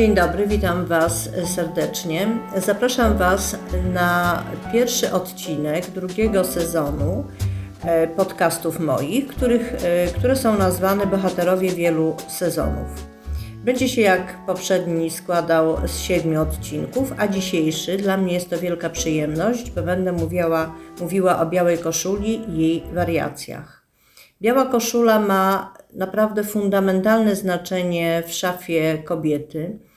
Dzień dobry, witam Was serdecznie. Zapraszam Was na pierwszy odcinek drugiego sezonu e, podcastów moich, których, e, które są nazwane Bohaterowie wielu sezonów. Będzie się jak poprzedni składał z siedmiu odcinków, a dzisiejszy dla mnie jest to wielka przyjemność, bo będę mówiła, mówiła o białej koszuli i jej wariacjach. Biała koszula ma naprawdę fundamentalne znaczenie w szafie kobiety,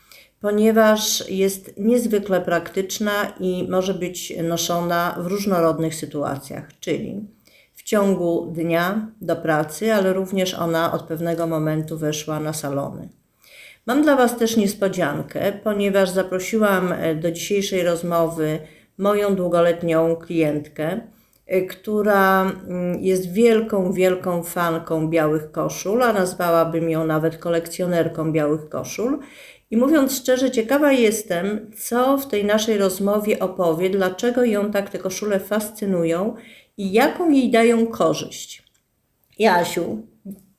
ponieważ jest niezwykle praktyczna i może być noszona w różnorodnych sytuacjach, czyli w ciągu dnia do pracy, ale również ona od pewnego momentu weszła na salony. Mam dla Was też niespodziankę, ponieważ zaprosiłam do dzisiejszej rozmowy moją długoletnią klientkę, która mm, jest wielką, wielką fanką białych koszul, a nazwałabym ją nawet kolekcjonerką białych koszul. I mówiąc szczerze, ciekawa jestem, co w tej naszej rozmowie opowie, dlaczego ją tak te koszule fascynują i jaką jej dają korzyść. Jasiu,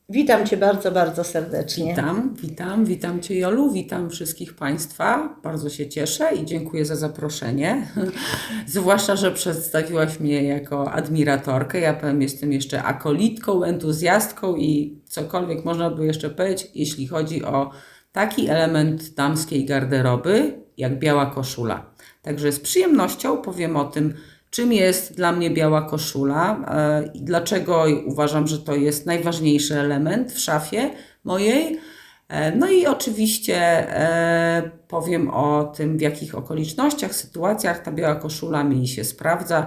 witam Cię bardzo, bardzo serdecznie. Witam, witam, witam Cię Jolu, witam wszystkich Państwa. Bardzo się cieszę i dziękuję za zaproszenie. Zwłaszcza, że przedstawiłaś mnie jako admiratorkę. Ja powiem, jestem jeszcze akolitką, entuzjastką i cokolwiek można by jeszcze powiedzieć, jeśli chodzi o taki element damskiej garderoby, jak biała koszula. Także z przyjemnością powiem o tym, czym jest dla mnie biała koszula e, i dlaczego uważam, że to jest najważniejszy element w szafie mojej. E, no i oczywiście e, powiem o tym, w jakich okolicznościach, sytuacjach ta biała koszula mi się sprawdza.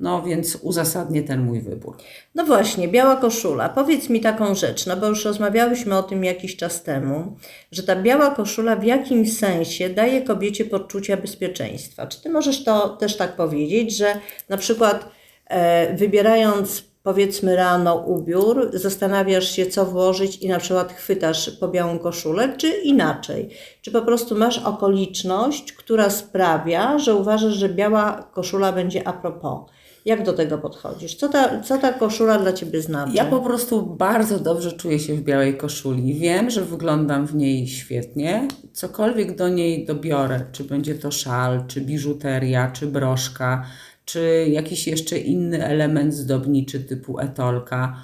No więc uzasadnię ten mój wybór. No właśnie, biała koszula. Powiedz mi taką rzecz, no bo już rozmawiałyśmy o tym jakiś czas temu, że ta biała koszula w jakimś sensie daje kobiecie poczucia bezpieczeństwa. Czy ty możesz to też tak powiedzieć, że na przykład e, wybierając powiedzmy rano ubiór, zastanawiasz się, co włożyć i na przykład chwytasz po białą koszulę, czy inaczej? Czy po prostu masz okoliczność, która sprawia, że uważasz, że biała koszula będzie a propos? Jak do tego podchodzisz? Co ta, co ta koszula dla Ciebie znaczy? Ja po prostu bardzo dobrze czuję się w białej koszuli. Wiem, że wyglądam w niej świetnie. Cokolwiek do niej dobiorę, czy będzie to szal, czy biżuteria, czy broszka, czy jakiś jeszcze inny element zdobniczy typu etolka,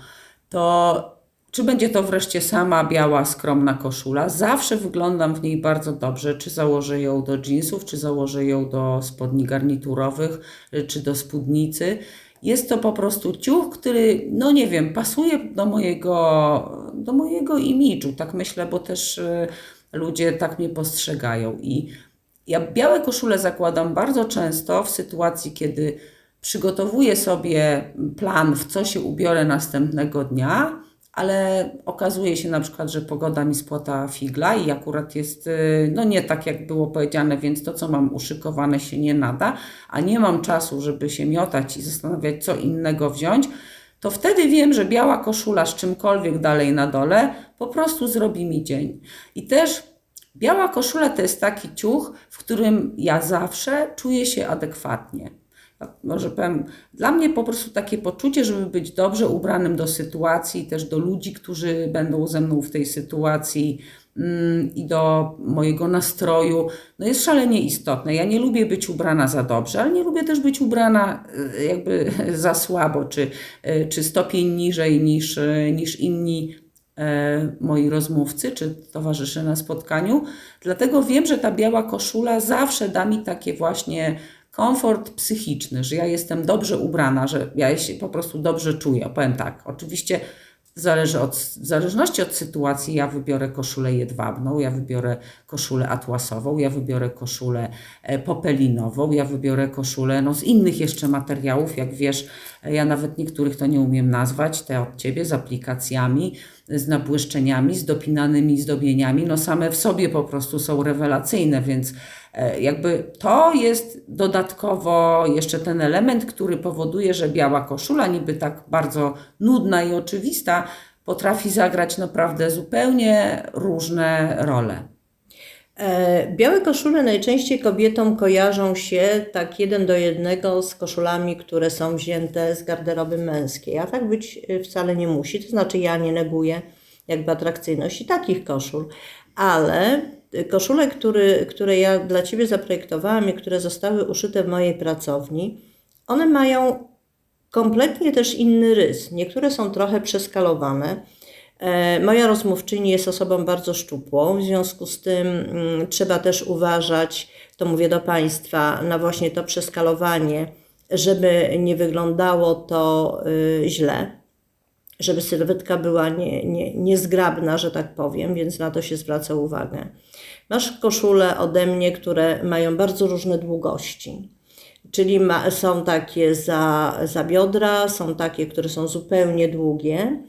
to czy będzie to wreszcie sama biała, skromna koszula? Zawsze wyglądam w niej bardzo dobrze. Czy założę ją do jeansów, czy założę ją do spodni garniturowych, czy do spódnicy. Jest to po prostu ciuch, który, no nie wiem, pasuje do mojego, do mojego imidżu, tak myślę, bo też y, ludzie tak mnie postrzegają. I ja białe koszule zakładam bardzo często w sytuacji, kiedy przygotowuję sobie plan, w co się ubiorę następnego dnia ale okazuje się na przykład, że pogoda mi spłata figla i akurat jest y, no nie tak jak było powiedziane, więc to co mam uszykowane się nie nada, a nie mam czasu, żeby się miotać i zastanawiać co innego wziąć, to wtedy wiem, że biała koszula z czymkolwiek dalej na dole po prostu zrobi mi dzień. I też biała koszula to jest taki ciuch, w którym ja zawsze czuję się adekwatnie może powiem, dla mnie po prostu takie poczucie, żeby być dobrze ubranym do sytuacji, też do ludzi, którzy będą ze mną w tej sytuacji mm, i do mojego nastroju, no jest szalenie istotne. Ja nie lubię być ubrana za dobrze, ale nie lubię też być ubrana e, jakby za słabo, czy, e, czy stopień niżej niż, e, niż inni moi rozmówcy czy towarzysze na spotkaniu. Dlatego wiem, że ta biała koszula zawsze da mi takie właśnie komfort psychiczny, że ja jestem dobrze ubrana, że ja się po prostu dobrze czuję. Powiem tak, oczywiście zależy od, w zależności od sytuacji ja wybiorę koszulę jedwabną, ja wybiorę koszulę atłasową, ja wybiorę koszulę e, popelinową, ja wybiorę koszulę no, z innych jeszcze materiałów, jak wiesz, e, ja nawet niektórych to nie umiem nazwać, te od Ciebie z aplikacjami, z nabłyszczeniami, z dopinanymi zdobieniami, no same w sobie po prostu są rewelacyjne, więc jakby to jest dodatkowo jeszcze ten element, który powoduje, że biała koszula, niby tak bardzo nudna i oczywista, potrafi zagrać naprawdę zupełnie różne role. E, białe koszule najczęściej kobietom kojarzą się tak jeden do jednego z koszulami, które są wzięte z garderoby męskiej, a tak być e, wcale nie musi. To znaczy, ja nie neguję jakby atrakcyjności takich koszul, ale koszule, który, które ja dla Ciebie zaprojektowałam i które zostały uszyte w mojej pracowni, one mają kompletnie też inny rys. Niektóre są trochę przeskalowane. E, Moja rozmówczyni jest osobą bardzo szczupłą, w związku z tym mm, trzeba też uważać, to mówię do Państwa, na właśnie to przeskalowanie, żeby nie wyglądało to y, źle żeby sylwetka była nie, nie, niezgrabna, że tak powiem, więc na to się zwraca uwagę. Masz koszule ode mnie, które mają bardzo różne długości. Czyli ma, są takie za, za biodra, są takie, które są zupełnie długie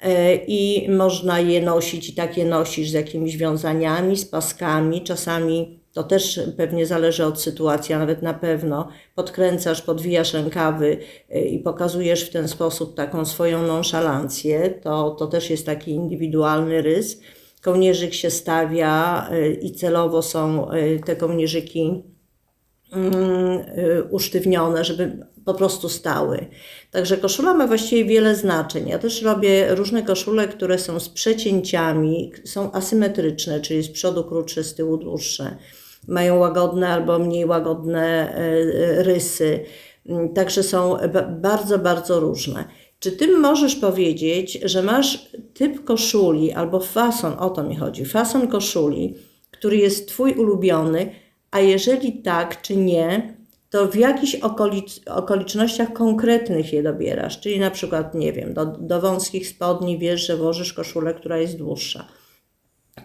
e, i można je nosić i takie nosisz z jakimiś wiązaniami, z paskami, czasami to też pewnie zależy od sytuacji, a nawet na pewno podkręcasz, podwijasz rękawy y, i pokazujesz w ten sposób taką swoją nonszalancję, to, to też jest taki indywidualny rys. Kołnierzyk się stawia y, i celowo są y, te kołnierzyki mm, usztywnione, żeby po prostu stały. Także koszula ma właściwie wiele znaczeń. Ja też robię różne koszule, które są z przecięciami, są asymetryczne, czyli z przodu krótsze, z tyłu dłuższe mają łagodne albo mniej łagodne rysy. Mm, także są bardzo, bardzo różne. Czy ty możesz powiedzieć, że masz typ koszuli albo fason, o to mi chodzi, fason koszuli, który jest twój ulubiony, a jeżeli tak czy nie, to w jakichś okolic okolicznościach konkretnych je dobierasz, czyli na przykład, nie wiem, do, do wąskich spodni wiesz, że włożysz koszulę, która jest dłuższa.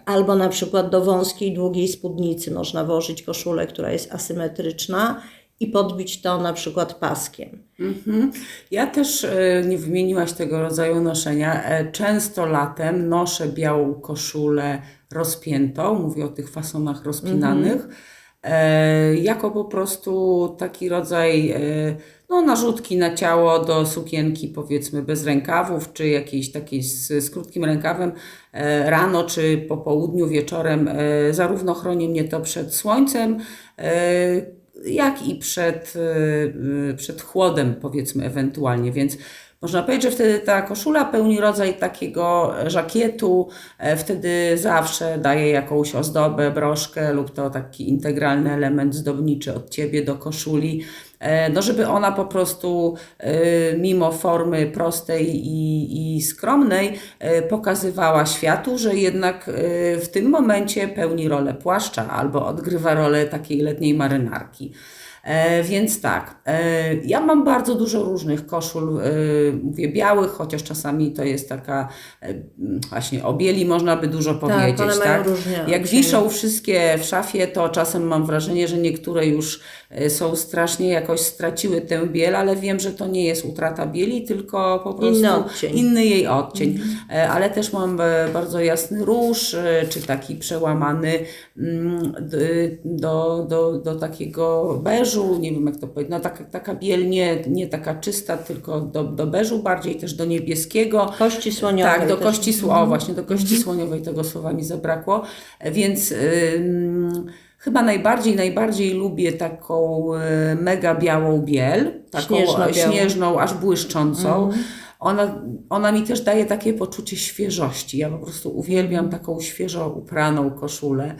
Albo na przykład do wąskiej, długiej spódnicy można włożyć koszulę, która jest asymetryczna i podbić to na przykład paskiem. Mhm. Ja też e, nie wymieniłaś tego rodzaju noszenia. E, często latem noszę białą koszulę rozpiętą, mówię o tych fasonach rozpinanych, mhm. e, jako po prostu taki rodzaj no, narzutki na ciało do sukienki powiedzmy bez rękawów, czy jakiejś takiej z, z krótkim rękawem e, rano, czy po południu, wieczorem. E, zarówno chroni mnie to przed słońcem, e, jak i przed, przed chłodem powiedzmy ewentualnie, więc można powiedzieć, że wtedy ta koszula pełni rodzaj takiego żakietu, wtedy zawsze daje jakąś ozdobę, broszkę lub to taki integralny element zdobniczy od Ciebie do koszuli. E, no żeby ona po prostu e, mimo formy prostej i, i skromnej e, pokazywała światu, że jednak w tym momencie pełni rolę płaszcza albo odgrywa rolę takiej letniej marynarki. E, więc tak, e, ja mam bardzo dużo różnych koszul, e, mówię białych, chociaż czasami to jest taka, właśnie o bieli można by dużo Tak, powiedzieć. one mają różne Jak wiszą wszystkie w szafie, to czasem mam wrażenie, że niektóre już są strasznie jakoś straciły tę biel, ale wiem, że to nie jest utrata bieli, tylko po prostu Inny odcień. inny jej odcień. E, Ale też mam bardzo jasny róż, czy taki przełamany mm, do, do, do takiego beżu, nie wiem jak to powiedzieć, no taka, taka biel nie, nie taka czysta, tylko do, do beżu, bardziej też do niebieskiego. Kości słoniowej Tak, do też. Mhm. kości słoniowej, o właśnie, do kości słoniowej tego słowa mi zabrakło, więc ym, chyba najbardziej, najbardziej lubię taką y, mega białą biel, taką Śnieżno-białą. śnieżną, aż błyszczącą. Ona, ona mi też daje takie poczucie świeżości. Ja po prostu uwielbiam taką świeżo upraną koszulę.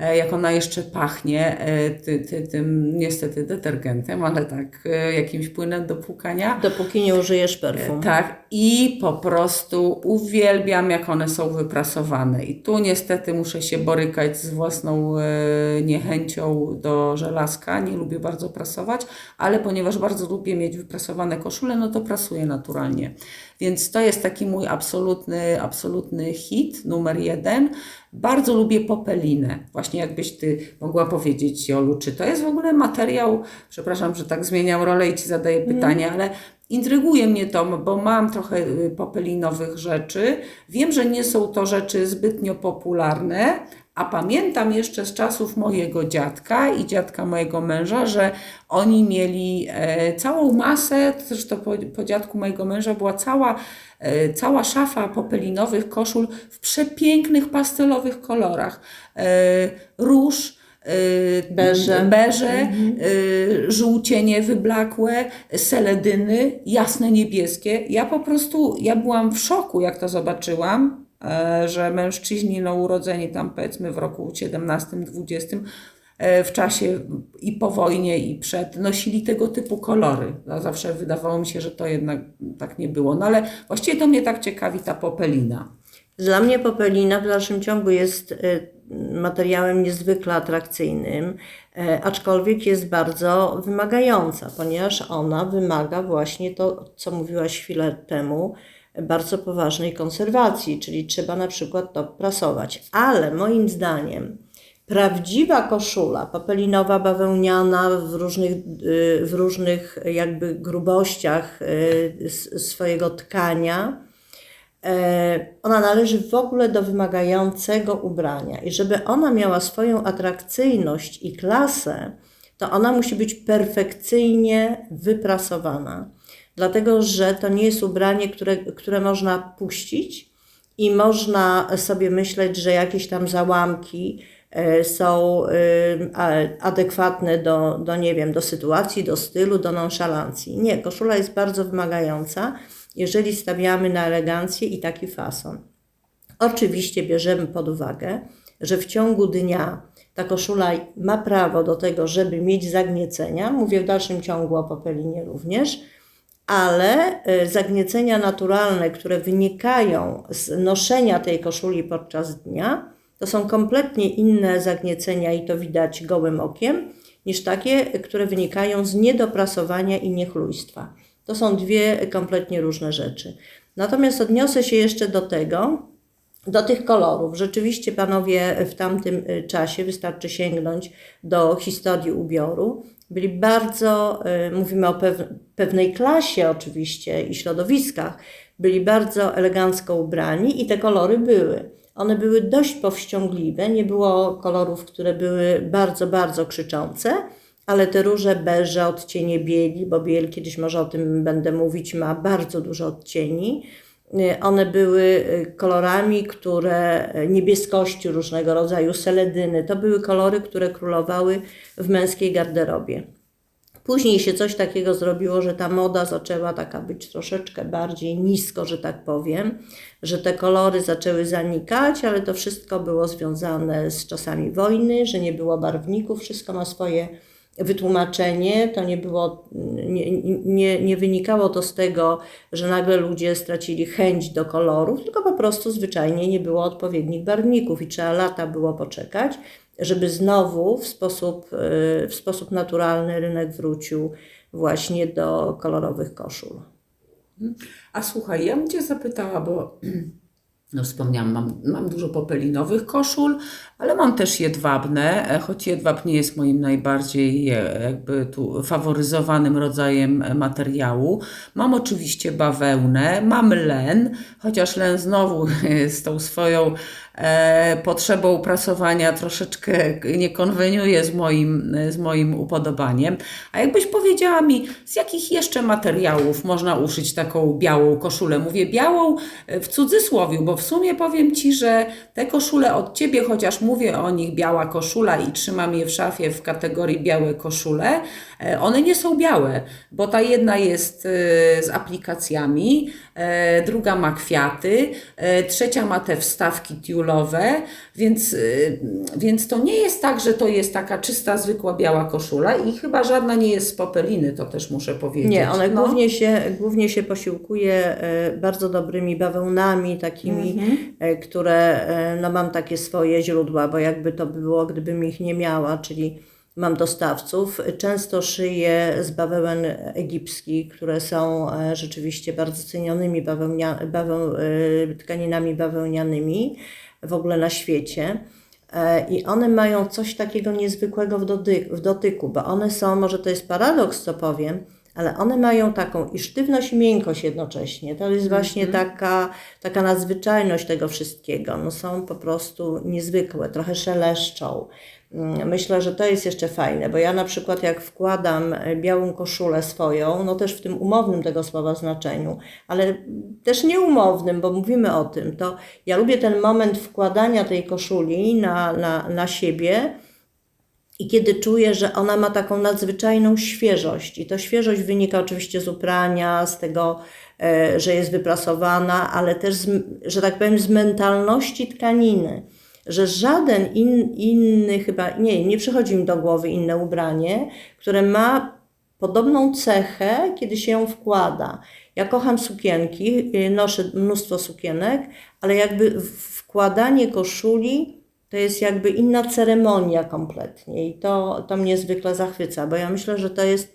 E, Jak ona jeszcze pachnie e, ty, ty, tym niestety detergentem, ale tak e, jakimś płynem do płukania. Dopóki nie użyjesz perfum. Tak, i po prostu uwielbiam, jak one są wyprasowane. I tu niestety muszę się borykać z własną niechęcią do żelazka. Nie lubię bardzo prasować, ale ponieważ bardzo lubię mieć wyprasowane koszule, no to prasuję naturalnie. Więc to jest taki mój absolutny, absolutny hit numer jeden. Bardzo lubię popelinę. Właśnie jakbyś Ty mogła powiedzieć, Jolu, czy to jest w ogóle materiał, przepraszam, że tak zmieniam rolę i Ci zadaję pytanie, ale intryguje mnie to, bo mam trochę y, popelinowych rzeczy. Wiem, że nie są to rzeczy zbytnio popularne, a pamiętam jeszcze z czasów mojego dziadka i dziadka mojego męża, że oni mieli e, całą masę, zresztą po, po dziadku mojego męża była cała, e, cała szafa popelinowych koszul w przepięknych pastelowych kolorach. E, róż, Beże. beże e, żółcienie wyblakłe, seledyny, jasne niebieskie. Ja po prostu, ja byłam w szoku, jak to zobaczyłam. E, że mężczyźni no, urodzeni tam powiedzmy w roku 17-20 e, w czasie i po wojnie i przed nosili tego typu kolory. No, zawsze wydawało mi się, że to jednak tak nie było. No ale właściwie to mnie tak ciekawi ta popelina. Dla mnie popelina w dalszym ciągu jest y, materiałem niezwykle atrakcyjnym, e, aczkolwiek jest bardzo wymagająca, ponieważ ona wymaga właśnie to, co mówiłaś chwilę temu, bardzo poważnej konserwacji, czyli trzeba na przykład to prasować. Ale moim zdaniem prawdziwa koszula popelinowa, bawełniana w różnych, y, w różnych jakby grubościach y, swojego tkania, E, ona należy w ogóle do wymagającego ubrania. I żeby ona miała swoją atrakcyjność i klasę, to ona musi być perfekcyjnie wyprasowana. Dlatego, że to nie jest ubranie, które, które można puścić i można sobie myśleć, że jakieś tam załamki e, są e, adekwatne do, do, nie wiem, do sytuacji, do stylu, do nonszalancji. Nie, koszula jest bardzo wymagająca jeżeli stawiamy na elegancję i taki fason. Oczywiście bierzemy pod uwagę, że w ciągu dnia ta koszula ma prawo do tego, żeby mieć zagniecenia, mówię w dalszym ciągu o popelinie również, ale y, zagniecenia naturalne, które wynikają z noszenia tej koszuli podczas dnia, to są kompletnie inne zagniecenia i to widać gołym okiem, niż takie, które wynikają z niedoprasowania i niechlujstwa. To są dwie kompletnie różne rzeczy. Natomiast odniosę się jeszcze do tego, do tych kolorów. Rzeczywiście panowie w tamtym y, czasie, wystarczy sięgnąć do historii ubioru, byli bardzo, y, mówimy o pew, pewnej klasie oczywiście i środowiskach, byli bardzo elegancko ubrani i te kolory były. One były dość powściągliwe, nie było kolorów, które były bardzo, bardzo krzyczące, ale te róże beże, odcienie bieli, bo biel, kiedyś może o tym będę mówić, ma bardzo dużo odcieni. Y, One były y, kolorami, które y, niebieskości różnego rodzaju, seledyny, to były kolory, które królowały w męskiej garderobie. Później się coś takiego zrobiło, że ta moda zaczęła taka być troszeczkę bardziej nisko, że tak powiem, że te kolory zaczęły zanikać, ale to wszystko było związane z czasami wojny, że nie było barwników, wszystko ma swoje wytłumaczenie. To nie było, nie, nie, nie wynikało to z tego, że nagle ludzie stracili chęć do kolorów, tylko po prostu zwyczajnie nie było odpowiednich barwników i trzeba lata było poczekać, żeby znowu w sposób, y, w sposób naturalny rynek wrócił właśnie do kolorowych koszul. A słuchaj, ja bym Cię zapytała, bo no wspomniałam, mam, mam dużo popelinowych koszul, ale mam też jedwabne, e, choć jedwab nie jest moim najbardziej e, jakby tu faworyzowanym rodzajem e, materiału. Mam oczywiście bawełnę, mam len, chociaż len znowu z tą swoją e, potrzebą prasowania troszeczkę nie konweniuje z moim, z moim upodobaniem. A jakbyś powiedziała mi, z jakich jeszcze materiałów można uszyć taką białą koszulę? Mówię białą e, w cudzysłowie, bo w sumie powiem Ci, że te koszule od Ciebie, chociaż mówię o nich biała koszula i trzymam je w szafie w kategorii białe koszule, one nie są białe, bo ta jedna jest e, z aplikacjami, e, druga ma kwiaty, e, trzecia ma te wstawki tiulowe, więc, e, więc to nie jest tak, że to jest taka czysta, zwykła biała koszula i chyba żadna nie jest z popeliny, to też muszę powiedzieć. Nie, one No. głównie, się, głównie się posiłkuje e, bardzo dobrymi bawełnami, takimi, e, które e, no mam takie swoje źródła, bo jakby to było, gdybym ich nie miała, czyli mam dostawców. Często szyję z bawełen egipskich, które są e, rzeczywiście bardzo cenionymi bawełnia, baweł, e, tkaninami bawełnianymi w ogóle na świecie. E, I one mają coś takiego niezwykłego w, dotyk, w dotyku, bo one są, może to jest paradoks, co powiem, ale one mają taką i sztywność, i miękkość jednocześnie. To jest właśnie taka, taka nadzwyczajność tego wszystkiego. No są po prostu niezwykłe, trochę szeleszczą. Mm, Myślę, że to jest jeszcze fajne, bo ja na przykład jak wkładam e, białą koszulę swoją, no też w tym umownym tego słowa znaczeniu, ale też nieumownym, bo mówimy o tym, to ja lubię ten moment wkładania tej koszuli na, na, na siebie, I kiedy czuję, że ona ma taką nadzwyczajną świeżość, i to świeżość wynika oczywiście z uprania, z tego, e, że jest wyprasowana, ale też, z, że tak powiem, z mentalności tkaniny, że żaden in, inny, chyba, nie, nie przychodzi mi do głowy inne ubranie, które ma podobną cechę, kiedy się ją wkłada. Ja kocham sukienki, y, noszę mnóstwo sukienek, ale jakby wkładanie koszuli to jest jakby inna ceremonia kompletnie i to, to mnie zwykle zachwyca, bo ja myślę, że to jest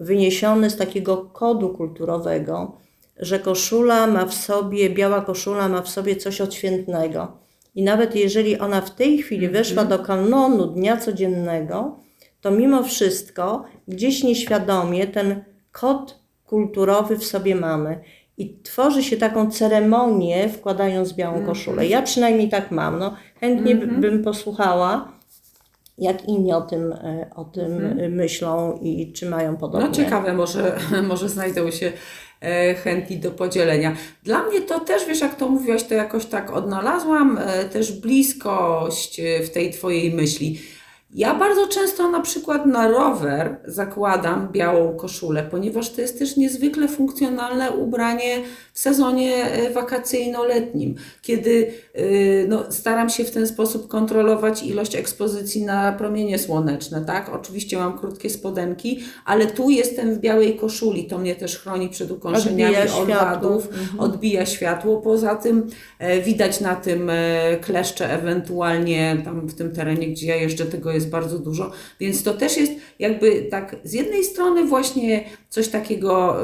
wyniesione z takiego kodu kulturowego, że koszula ma w sobie, biała koszula ma w sobie coś odświętnego. I nawet jeżeli ona w tej chwili weszła do kanonu dnia codziennego, to mimo wszystko gdzieś nieświadomie ten kod kulturowy w sobie mamy. I tworzy się taką ceremonię, wkładając białą koszulę. Ja przynajmniej tak mam. No, chętnie by- bym posłuchała, jak inni o tym, e, o tym e, myślą i czy mają podobnie. No ciekawe, może, może znajdą się e, chętni do podzielenia. Dla mnie to też, wiesz, jak to mówiłaś, to jakoś tak odnalazłam e, też bliskość w tej Twojej myśli. Ja bardzo często na przykład na rower zakładam białą koszulę, ponieważ to jest też niezwykle funkcjonalne ubranie w sezonie e, wakacyjno-letnim, kiedy e, no, staram się w ten sposób kontrolować ilość ekspozycji na promienie słoneczne, tak? Oczywiście mam krótkie spodenki, ale tu jestem w białej koszuli, to mnie też chroni przed ukąszeniami Odbija owadów, odbija światło. Poza tym e, widać na tym kleszcze ewentualnie tam w tym terenie, gdzie ja jeżdżę, tego jest bardzo dużo, więc to też jest jakby tak z jednej strony właśnie coś takiego,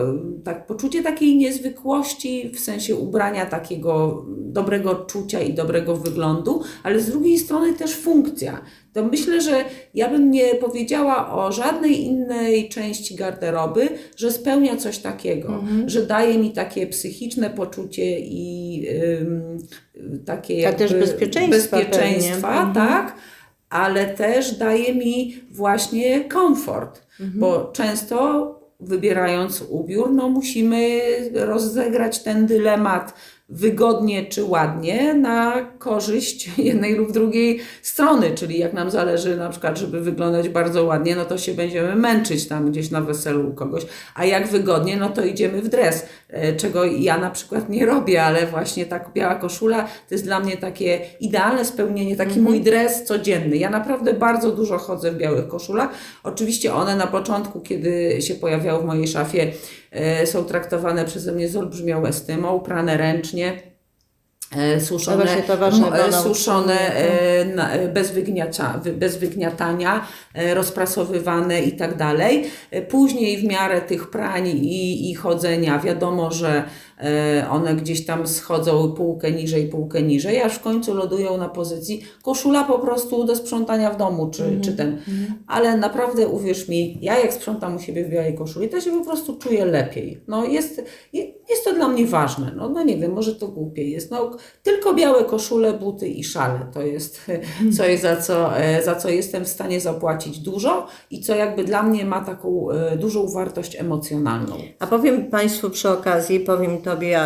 tak poczucie takiej niezwykłości w sensie ubrania takiego dobrego czucia i dobrego wyglądu, ale z drugiej strony też funkcja. To myślę, że ja bym nie powiedziała o żadnej innej części garderoby, że spełnia coś takiego, że daje mi takie psychiczne poczucie i ym, takie A też jakby bezpieczeństwa bezpieczeństwa pewnie. Mhm. Ale też daje mi właśnie komfort, Mhm. bo często wybierając ubiór, no musimy rozegrać ten dylemat wygodnie czy ładnie na korzyść jednej lub drugiej strony, czyli jak nam zależy na przykład, żeby wyglądać bardzo ładnie, no to się będziemy męczyć tam gdzieś na weselu u kogoś, a jak wygodnie, no to idziemy w dres, e, czego ja na przykład nie robię, ale właśnie tak biała koszula to jest dla mnie takie idealne spełnienie, taki mój dres codzienny. Ja naprawdę bardzo dużo chodzę w białych koszulach. Oczywiście one na początku, kiedy się pojawiały w mojej szafie, są traktowane przeze mnie z olbrzymią estymą, prane ręcznie. e, Suszone, No właśnie to e, suszone e, e, bez, bez wygniatania, e, rozprasowywane i tak dalej. E, Później w miarę tych prań i, i chodzenia wiadomo, że e, one gdzieś tam schodzą półkę niżej, półkę niżej, aż w końcu lądują na pozycji koszula po prostu do sprzątania w domu, czy, Mhm. czy ten. Ale naprawdę uwierz mi, ja jak sprzątam u siebie w białej koszuli, to się po prostu czuję lepiej. No jest, je- jest to dla mnie ważne. No, no nie wiem, może to głupie jest. No, tylko białe koszule, buty i szale to jest coś, za co, e, za co jestem w stanie zapłacić dużo i co jakby dla mnie ma taką e, dużą wartość emocjonalną. A powiem Państwu przy okazji, powiem Tobie,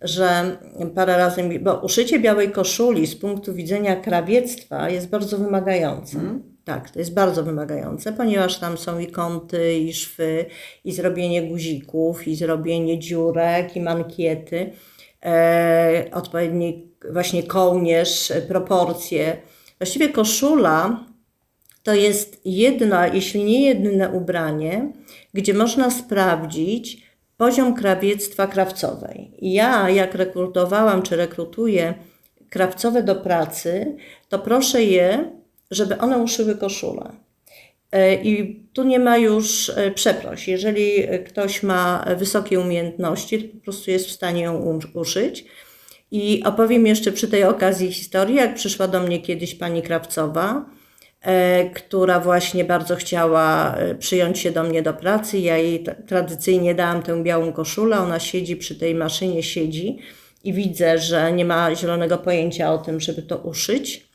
że parę razy, mi- bo uszycie białej koszuli z punktu widzenia krawiectwa jest bardzo wymagające. Tak, to jest bardzo wymagające, ponieważ tam są i kąty, i szwy, i zrobienie guzików, i zrobienie dziurek, i mankiety, e, odpowiedni właśnie kołnierz, proporcje. Właściwie koszula to jest jedna, jeśli nie jedyne ubranie, gdzie można sprawdzić poziom krawiectwa krawcowej. Ja, jak rekrutowałam czy rekrutuję krawcowe do pracy, to proszę je, żeby one uszyły koszulę. E, I tu nie ma już e, przeproś. Jeżeli ktoś ma wysokie umiejętności, to po prostu jest w stanie ją u- uszyć. I opowiem jeszcze przy tej okazji historii, jak przyszła do mnie kiedyś pani krawcowa, która właśnie bardzo chciała e, przyjąć się do mnie do pracy. Ja jej tra- tradycyjnie dałam tę białą koszulę, ona siedzi przy tej maszynie, siedzi i widzę, że nie ma zielonego pojęcia o tym, żeby to uszyć.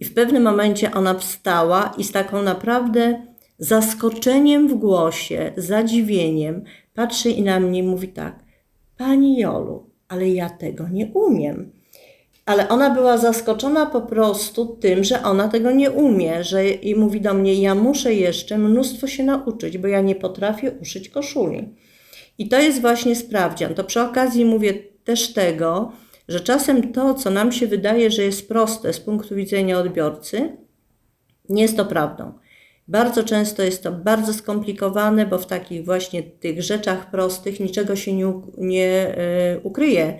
I w pewnym momencie ona wstała i z taką naprawdę zaskoczeniem w głosie, zadziwieniem patrzy i na mnie mówi tak: Pani Jolu, ale ja tego nie umiem. Ale ona była zaskoczona po prostu tym, że ona tego nie umie, że i mówi do mnie, ja muszę jeszcze mnóstwo się nauczyć, bo ja nie potrafię uszyć koszuli. I to jest właśnie sprawdzian. To przy okazji mówię też tego, że czasem to, co nam się wydaje, że jest proste z punktu widzenia odbiorcy, nie jest to prawdą. Bardzo często jest to bardzo skomplikowane, bo w takich właśnie tych rzeczach prostych niczego się nie, nie y, ukryje.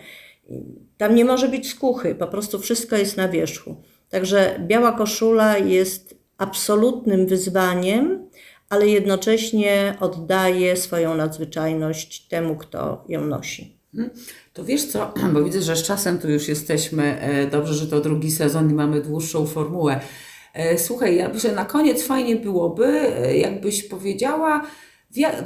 Tam nie może być skuchy, po prostu wszystko jest na wierzchu. Także biała koszula jest absolutnym wyzwaniem, ale jednocześnie oddaje swoją nadzwyczajność temu, kto ją nosi. Mhm. To wiesz co, bo widzę, że z czasem tu już jesteśmy. E, dobrze, że to drugi sezon i mamy dłuższą formułę. E, słuchaj, ja myślę, na koniec fajnie byłoby, e, jakbyś powiedziała,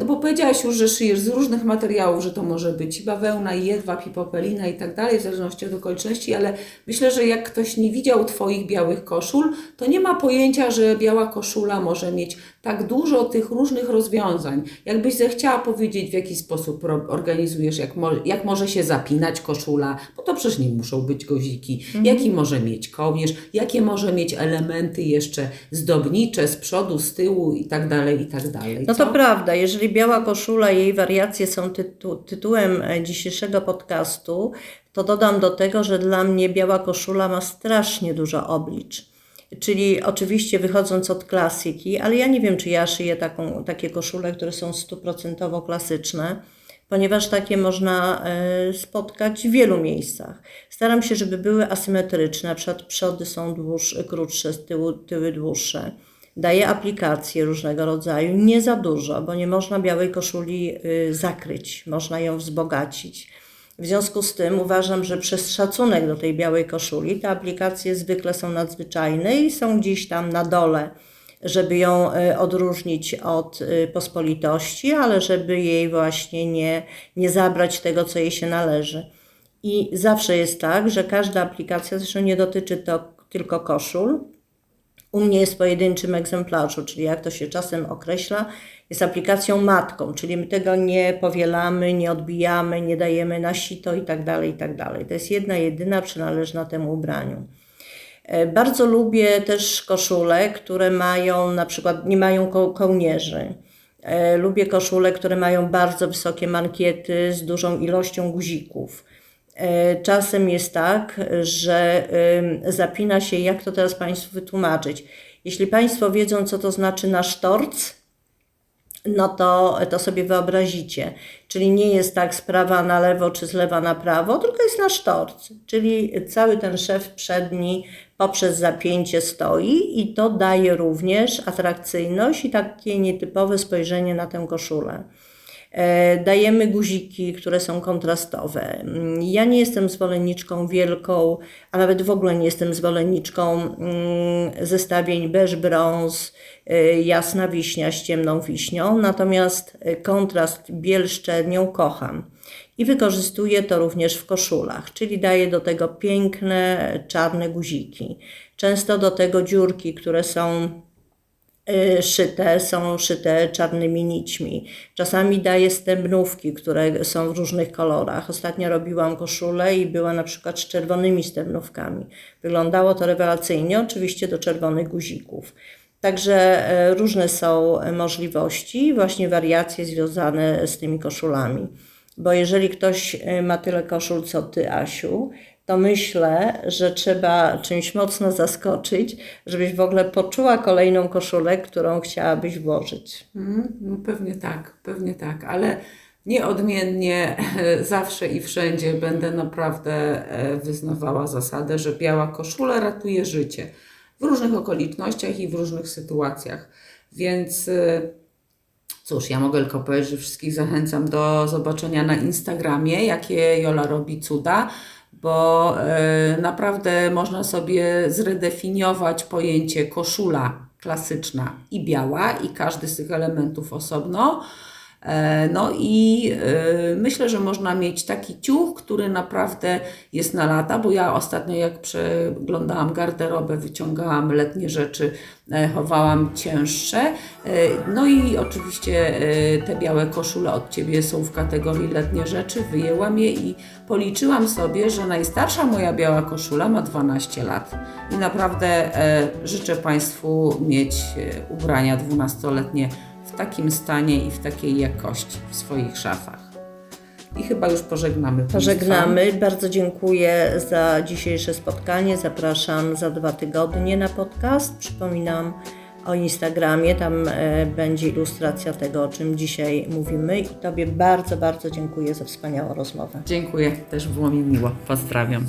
bo powiedziałaś już, że szyjesz z różnych materiałów, że to może być i bawełna, i jedwab, i popelina i tak dalej, w zależności od okoliczności, ale myślę, że jak ktoś nie widział Twoich białych koszul, to nie ma pojęcia, że biała koszula może mieć tak dużo tych różnych rozwiązań. Jakbyś zechciała powiedzieć, w jaki sposób organizujesz, jak, mo jak może się zapinać koszula, bo to przecież nie muszą być goziki, mhm. jaki może mieć kołnierz, jakie może mieć elementy jeszcze zdobnicze z przodu, z tyłu i tak dalej, i tak dalej. No to prawda, jeżeli biała koszula i jej wariacje są tytu tytułem e, dzisiejszego podcastu, to dodam do tego, że dla mnie biała koszula ma strasznie dużo oblicz. Czyli oczywiście wychodząc od klasyki, ale ja nie wiem, czy ja szyję taką, takie koszule, które są stuprocentowo klasyczne, ponieważ takie można e, spotkać w wielu miejscach. Staram się, żeby były asymetryczne, na przykład przody są krótsze, tyły dłuższe. Daję aplikacje różnego rodzaju, nie za dużo, bo nie można białej koszuli y, zakryć, można ją wzbogacić. W związku z tym uważam, że przez szacunek do tej białej koszuli te aplikacje zwykle są nadzwyczajne i są gdzieś tam na dole, żeby ją y, odróżnić od y, pospolitości, ale żeby jej właśnie nie, nie zabrać tego, co jej się należy. I zawsze jest tak, że każda aplikacja, zresztą nie dotyczy to tylko koszul, u mnie jest pojedynczym egzemplarzu, czyli jak to się czasem określa, jest aplikacją matką, czyli my tego nie powielamy, nie odbijamy, nie dajemy na sito i tak dalej, i tak. To jest jedna, jedyna przynależna temu ubraniu. E, bardzo lubię też koszule, które mają na przykład, nie mają ko kołnierzy. E, lubię koszule, które mają bardzo wysokie mankiety z dużą ilością guzików. E, czasem jest tak, że zapina się, jak to teraz Państwu wytłumaczyć. Jeśli Państwo wiedzą, co to znaczy na sztorc, no to, to sobie wyobrazicie. Czyli nie jest tak z prawa na lewo czy z lewa na prawo, tylko jest na sztorc. Czyli cały ten szef przedni poprzez zapięcie stoi i to daje również atrakcyjność i takie nietypowe spojrzenie na tę koszulę. E, dajemy guziki, które są kontrastowe. Ja nie jestem zwolenniczką wielką, a nawet w ogóle nie jestem zwolenniczką mm, zestawień beż brąz, e, jasna wiśnia z ciemną wiśnią, natomiast kontrast biel szczernią kocham. I wykorzystuję to również w koszulach, czyli daję do tego piękne czarne guziki. Często do tego dziurki, które są szyte, są szyte czarnymi nićmi. Czasami daję stębnówki, które są w różnych kolorach. Ostatnio robiłam koszulę i była na przykład z czerwonymi stębnówkami. Wyglądało to rewelacyjnie, oczywiście do czerwonych guzików. Także e, różne są możliwości, właśnie wariacje związane z tymi koszulami. Bo jeżeli ktoś e, ma tyle koszul co ty, Asiu, to myślę, że trzeba czymś mocno zaskoczyć, żebyś w ogóle poczuła kolejną koszulę, którą chciałabyś włożyć. Mm, no pewnie tak, pewnie tak, ale nieodmiennie zawsze i wszędzie będę naprawdę e, wyznawała zasadę, że biała koszula ratuje życie w różnych okolicznościach i w różnych sytuacjach. Więc e, cóż, ja mogę tylko powiedzieć, że wszystkich zachęcam do zobaczenia na Instagramie, jakie Jola robi cuda bo e, naprawdę można sobie zredefiniować pojęcie koszula klasyczna i biała i każdy z tych elementów osobno. E, No i e, myślę, że można mieć taki ciuch, który naprawdę jest na lata, bo ja ostatnio jak przeglądałam garderobę, wyciągałam letnie rzeczy, e, chowałam cięższe. No i oczywiście te białe koszule od Ciebie są w kategorii letnie rzeczy, wyjęłam je i policzyłam sobie, że najstarsza moja biała koszula ma 12 lat. I naprawdę życzę Państwu mieć ubrania 12-letnie w takim stanie i w takiej jakości w swoich szafach. I chyba już pożegnamy. Państwa. Pożegnamy. Bardzo dziękuję za dzisiejsze spotkanie. Zapraszam za dwa tygodnie na podcast. Przypominam o Instagramie, tam e, będzie ilustracja tego, o czym dzisiaj mówimy. I Tobie bardzo, bardzo dziękuję za wspaniałą rozmowę. Dziękuję, też było mi miło. Pozdrawiam.